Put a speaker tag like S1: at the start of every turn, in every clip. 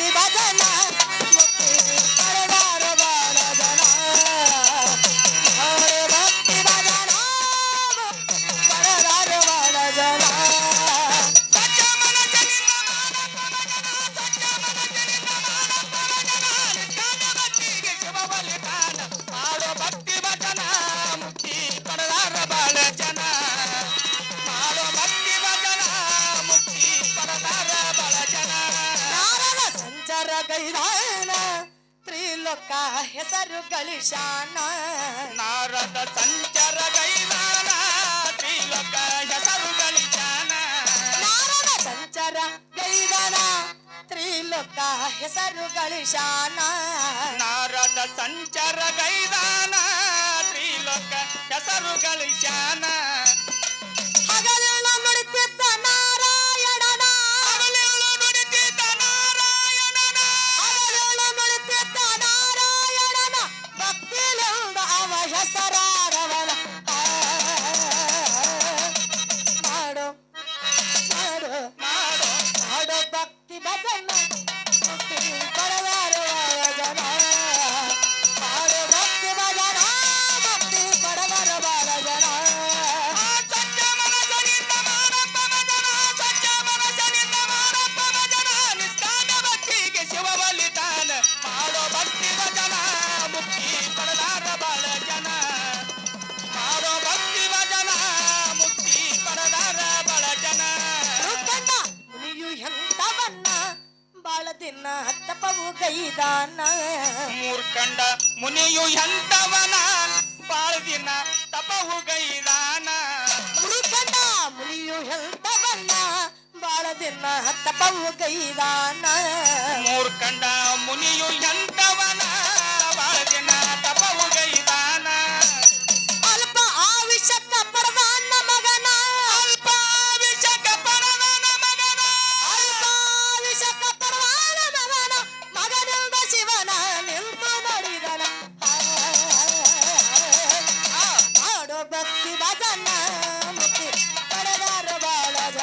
S1: Ibadan. ಗೈದಾನ ತ್ರಿಲೋಕ ಹೆಸರು ಗಳಿಶಾನ
S2: ನಾರದ ಸಂಚಾರ ಗೈದಾನ ತ್ರಿಲೋಕ ಹೆಸರು ಗಳಿಶಾನ
S1: ನಾರದ ಸಂಚಾರ ಗೈದಾನ ತ್ರಿಲೋಕ ಹೆಸರು ಗಳಿಶಾನ
S2: ನಾರದ ಸಂಚಾರ ಗೈದಾನ ತ್ರಿಲೋಕ ಹೆಸರು
S1: ಗಳಿಶಾನ ತಿನ್ನ ಹತ್ತಪವು ಕೈದಾನ
S2: ಮೂರ್ಖಂಡ ಮುನಿಯು ಎಂತವನ ಬಾಳ ದಿನ ತಪವು
S1: ಕೈದಾನ
S2: ಮೂರ್ಖಂಡ ಮುನಿಯು ಎಂತವನ ಬಾಳ ದಿನ
S1: ಹತ್ತಪವು ಕೈದಾನ ಮೂರ್ಖಂಡ ಮುನಿಯು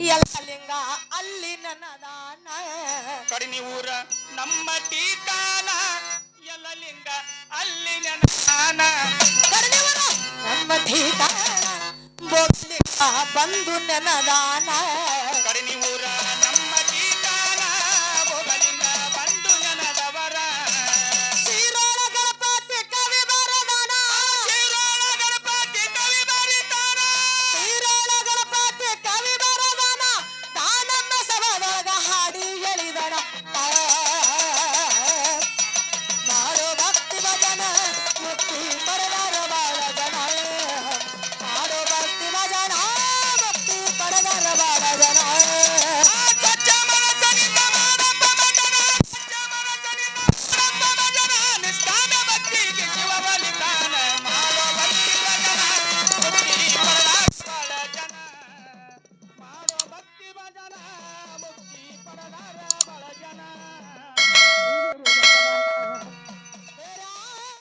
S1: ಎಲ್ಲಲಿಂಗ ಅಲ್ಲಿ ನನ್ನದಾನ
S2: ನೀ ಊರ ನಮ್ಮ ಟೀಕಾನ. ಎಲ್ಲಲಿಂಗ ಅಲ್ಲಿ
S1: ನನ್ನದಾನ ನಮ್ಮ ಟೀಕಾನ. ಬೋಲಿಂಗ ಬಂದು
S2: ನನ್ನದಾನ ಜನ